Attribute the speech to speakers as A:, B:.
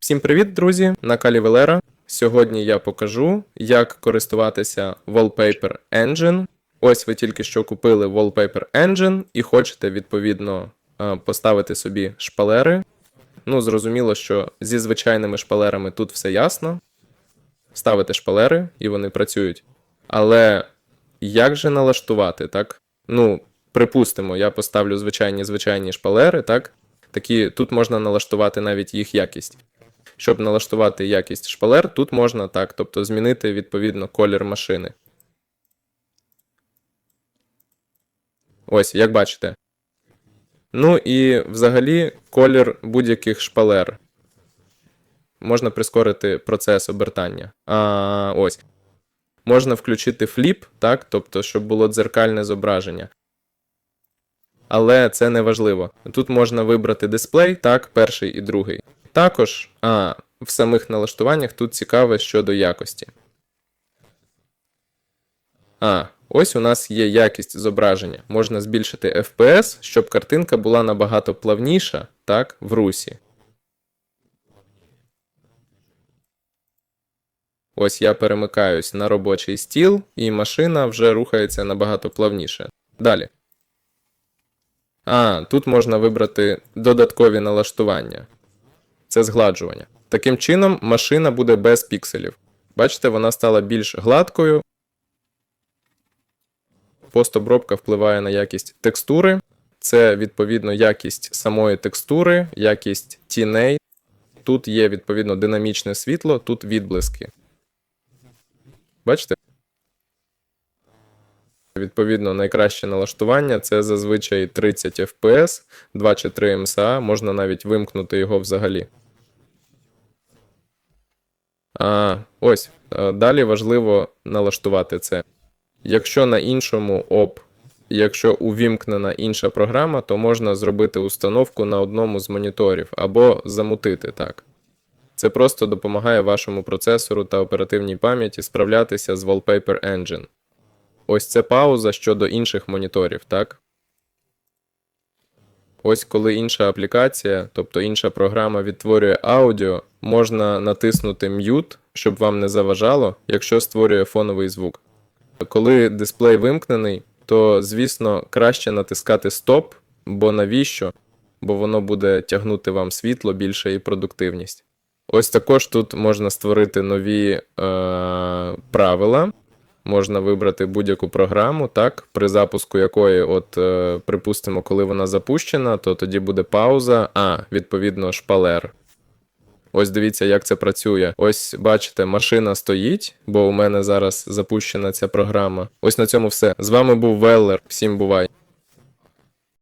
A: Всім привіт, друзі! На Калі Велера. Сьогодні я покажу, як користуватися Wallpaper Engine. Ось ви тільки що купили Wallpaper Engine і хочете відповідно е, поставити собі шпалери. Ну, зрозуміло, що зі звичайними шпалерами тут все ясно. Ставите шпалери і вони працюють. Але як же налаштувати, так? Ну, припустимо, я поставлю звичайні звичайні шпалери, так? Такі тут можна налаштувати навіть їх якість. Щоб налаштувати якість шпалер, тут можна так, тобто змінити відповідно колір машини. Ось, як бачите. Ну і взагалі колір будь-яких шпалер. Можна прискорити процес обертання. А, ось. Можна включити фліп, так, тобто, щоб було дзеркальне зображення. Але це не важливо. Тут можна вибрати дисплей, так, перший і другий. Також, а, в самих налаштуваннях тут цікаве щодо якості. А, ось у нас є якість зображення. Можна збільшити FPS, щоб картинка була набагато плавніша, так, в русі. Ось я перемикаюсь на робочий стіл, і машина вже рухається набагато плавніше. Далі. А, тут можна вибрати додаткові налаштування. Це згладжування. Таким чином, машина буде без пікселів. Бачите, вона стала більш гладкою. Постобробка впливає на якість текстури. Це відповідно якість самої текстури, якість тіней. Тут є відповідно динамічне світло, тут відблиски. Бачите? Відповідно, найкраще налаштування це зазвичай 30 FPS, 2 чи 3 MSA, можна навіть вимкнути його взагалі. А, ось. Далі важливо налаштувати це. Якщо на іншому ОП, якщо увімкнена інша програма, то можна зробити установку на одному з моніторів або замутити так. Це просто допомагає вашому процесору та оперативній пам'яті справлятися з Wallpaper Engine. Ось це пауза щодо інших моніторів, так? Ось коли інша аплікація, тобто інша програма відтворює аудіо, можна натиснути Mute, щоб вам не заважало, якщо створює фоновий звук. Коли дисплей вимкнений, то, звісно, краще натискати Стоп, бо навіщо? Бо воно буде тягнути вам світло більше і продуктивність. Ось також тут можна створити нові е, правила. Можна вибрати будь-яку програму, так, при запуску якої, от, е, припустимо, коли вона запущена, то тоді буде пауза, а, відповідно, шпалер. Ось дивіться, як це працює. Ось бачите, машина стоїть, бо у мене зараз запущена ця програма. Ось на цьому все. З вами був Веллер. Всім бувай.